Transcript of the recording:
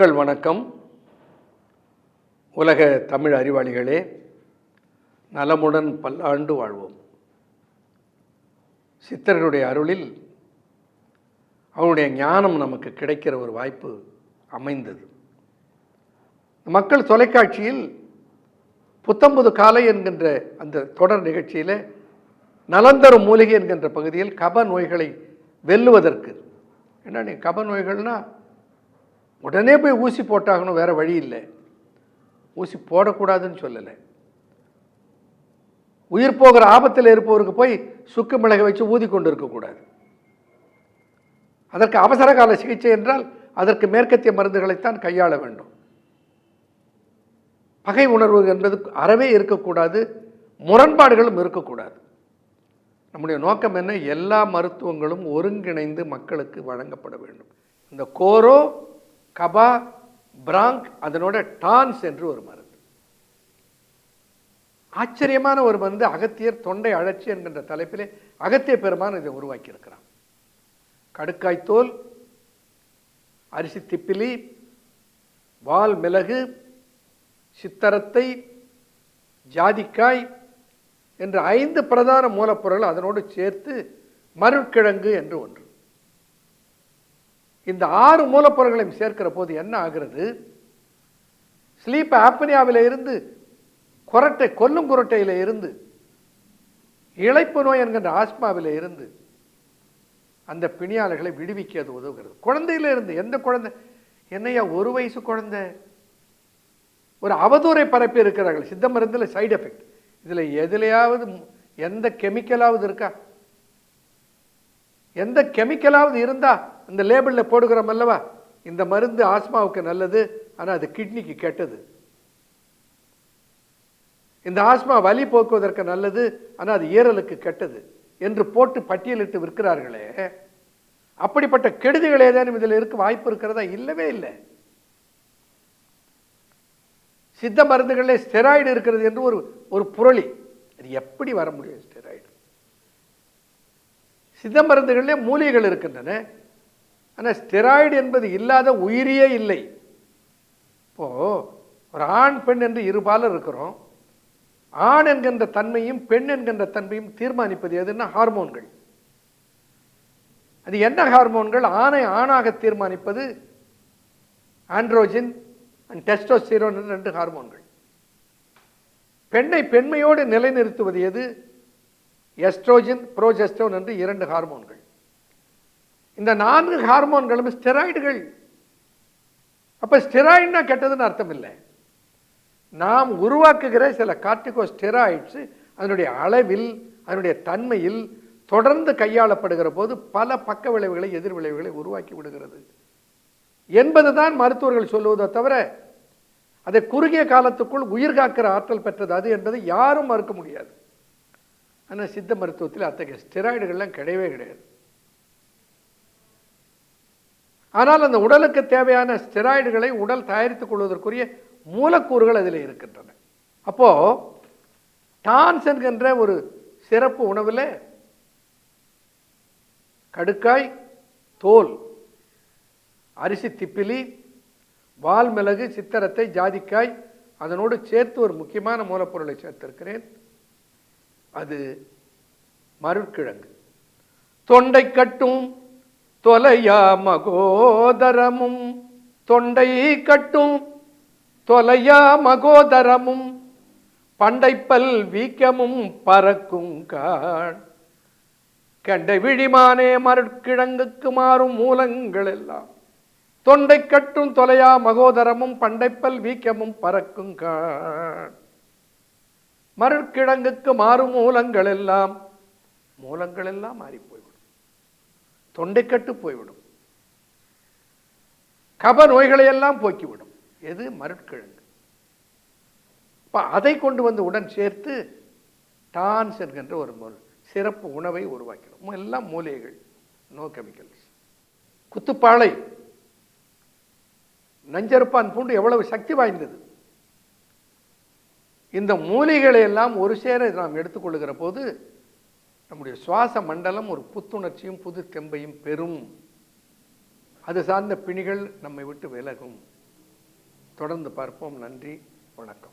மக்கள் வணக்கம். உலக தமிழ் அறிவாளிகளே நலமுடன் பல்லாண்டு வாழ்வோம். சித்தர்களுடைய அருளில் அவனுடைய ஞானம் நமக்கு கிடைக்கிற ஒரு வாய்ப்பு அமைந்தது. மக்கள் தொலைக்காட்சியில் புத்தம்புது காலை என்கின்ற அந்த தொடர் நிகழ்ச்சியில் நலந்தரும் மூலிகை என்கின்ற பகுதியில் கப நோய்களை வெல்லுவதற்கு. என்ன கப நோய்கள்னா உடனே போய் ஊசி போட்டாகணும் வேற வழி இல்லை. ஊசி போடக்கூடாதுன்னு சொல்லலை. உயிர் போகிற ஆபத்தில் இருப்பவருக்கு போய் சுக்கு மிளகை வச்சு ஊதி கொண்டு இருக்கக்கூடாது அதற்கு அவசர கால சிகிச்சை என்றால் அதற்கு மேற்கத்திய மருந்துகளைத்தான் கையாள வேண்டும். பகை உணர்வு என்பது அறவே இருக்கக்கூடாது முரண்பாடுகளும் இருக்கக்கூடாது. நம்முடைய நோக்கம் என்ன? எல்லா மருத்துவங்களும் ஒருங்கிணைந்து மக்களுக்கு வழங்கப்பட வேண்டும். இந்த கோரோ கபா பிராங்க் அதனோட டான்ஸ் என்று ஒரு மருந்து. ஆச்சரியமான ஒரு மருந்து அகத்தியர் தொண்டை அழற்சி என்கின்ற தலைப்பிலே அகத்திய பெருமான் இதை உருவாக்கி இருக்கிறான் கடுக்காய் தோல் அரிசி திப்பிலி வால் மிளகு சித்தரத்தை ஜாதிக்காய் என்ற ஐந்து பிரதான மூலப்பொருள் அதனோடு சேர்த்து மருட்கிழங்கு என்று ஒன்று. இந்த ஆறு மூலப்பொருள்களையும் சேர்க்கிற போது என்ன ஆகிறது? ஸ்லீப் ஆப்னியாவில் இருந்து குரட்டை கொல்லும் குரட்டையில் இருந்து இழைப்பு நோய் என்கின்ற ஆஸ்மாவில் இருந்து அந்த பிணியாளர்களை விடுவிக்க அது உதவுகிறது. குழந்தையில இருந்து எந்த குழந்தை? என்னையா ஒரு வயசு குழந்தை? ஒரு அவதூறை பரப்பி இருக்கிறார்கள். சித்த மருந்தில் சைடு எஃபெக்ட் இதில் எதுலையாவது எந்த கெமிக்கலாவது இருக்கா? எந்த கெமிக்கலாவது இருந்தால் இந்த லேபிளில் போடுகிறோம் அல்லவா? இந்த மருந்து ஆஸ்மாவுக்கு நல்லது ஆனால் அது கிட்னிக்கு கெட்டது. இந்த ஆஸ்மா வலி போக்குவதற்கு நல்லது ஆனால் அது ஈரலுக்கு கெட்டது என்று போட்டு பட்டியலிட்டு விற்கிறார்களே. அப்படிப்பட்ட கெடுதிகள் ஏதேனும் இதில் இருக்க வாய்ப்பு இருக்கிறதா? இல்லவே இல்லை. சித்த மருந்துகளில் ஸ்டெராய்டு இருக்கிறது என்று ஒரு ஒரு புரளி. அது எப்படி வர முடியும் ஸ்டெராய்டு? சித்த மருந்துகளிலே மூலிகைகள் இருக்கின்றன. ஆனால் ஸ்டெராய்டு என்பது இல்லாத உயிரியே இல்லை. இப்போ ஒரு ஆண் பெண் என்று இருபால இருக்கிறோம். ஆண் என்கின்ற தன்மையும் பெண் என்கின்ற தன்மையும் தீர்மானிப்பது எதுன்னா ஹார்மோன்கள். அது என்ன ஹார்மோன்கள்? ஆணை ஆணாக தீர்மானிப்பது ஆண்ட்ரோஜின் அண்ட் டெஸ்டோஸ்டிரோன் ரெண்டு ஹார்மோன்கள். பெண்ணை பெண்மையோடு நிலைநிறுத்துவது எது? எஸ்ட்ரோஜன் புரோஜெஸ்டோன் என்று இரண்டு ஹார்மோன்கள். இந்த நான்கு ஹார்மோன்களும் ஸ்டெராய்டுகள். அப்போ ஸ்டெராய்டுனா கெட்டதுன்னு அர்த்தம் இல்லை நாம் உருவாக்குகிற சில கார்டிகோ ஸ்டெராய்ட்ஸ் அதனுடைய அளவில் அதனுடைய தன்மையில் தொடர்ந்து கையாளப்படுகிற போது பல பக்க விளைவுகளை எதிர் விளைவுகளை உருவாக்கி விடுகிறது. என்பதுதான் மருத்துவர்கள் சொல்லுவதை தவிர அதை குறுகிய காலத்துக்குள் உயிர் காக்கிற ஆற்றல் பெற்றது அது என்பதை யாரும் மறுக்க முடியாது. ஆனால் சித்த மருத்துவத்தில் அத்தகைய ஸ்டெராய்டுகள்லாம் கிடையவே கிடையாது. ஆனால் அந்த உடலுக்கு தேவையான ஸ்டெராய்டுகளை உடல் தயாரித்துக் கொள்வதற்குரிய மூலக்கூறுகள் அதில் இருக்கின்றன. அப்போ டான்ஸ் என்கின்ற ஒரு சிறப்பு உணவில் கடுக்காய் தோல் அரிசி திப்பிலி வால் மிளகு சித்தரத்தை ஜாதிக்காய் அதனோடு சேர்த்து ஒரு முக்கியமான மூலப்பொருளை சேர்த்திருக்கிறேன். அது மருட்கிழங்கு. தொண்டை கட்டும் தொலையா மகோதரமும் தொண்டை கட்டும் தொலையா மகோதரமும் பண்டைப்பல் வீக்கமும் பறக்கும் காண் கண்டை விழிமானே மருட்கிழங்குக்கு மாறும் மூலங்கள் எல்லாம் தொண்டை கட்டும் தொலையா மகோதரமும் பண்டைப்பல் வீக்கமும் பறக்கும் காண் மருட்கிழங்குக்கு மாறும் மூலங்கள் எல்லாம் மூலங்கள் எல்லாம் மாறி போய்விடும். தொண்டைக்கட்டு போய்விடும் கப நோய்களை எல்லாம் போக்கிவிடும். எது? மருட்கிழங்கு. இப்போ அதை கொண்டு வந்து உடன் சேர்த்து டான்ஸ் என்கின்ற ஒரு சிறப்பு உணவை உருவாக்கிறோம் எல்லாம் மூலிகைகள் நோ கெமிக்கல்ஸ் குத்துப்பாளை நஞ்சருப்பான் பூண்டு எவ்வளவு சக்தி வாய்ந்தது? இந்த மூலிகளை எல்லாம் ஒரு சேர நாம் எடுத்துக்கொள்கிற போது நம்முடைய சுவாச மண்டலம் ஒரு புத்துணர்ச்சியும் புது தெம்பையும் பெறும். அது சார்ந்த பிணிகள் நம்மை விட்டு விலகும். தொடர்ந்து பார்ப்போம். நன்றி. வணக்கம்.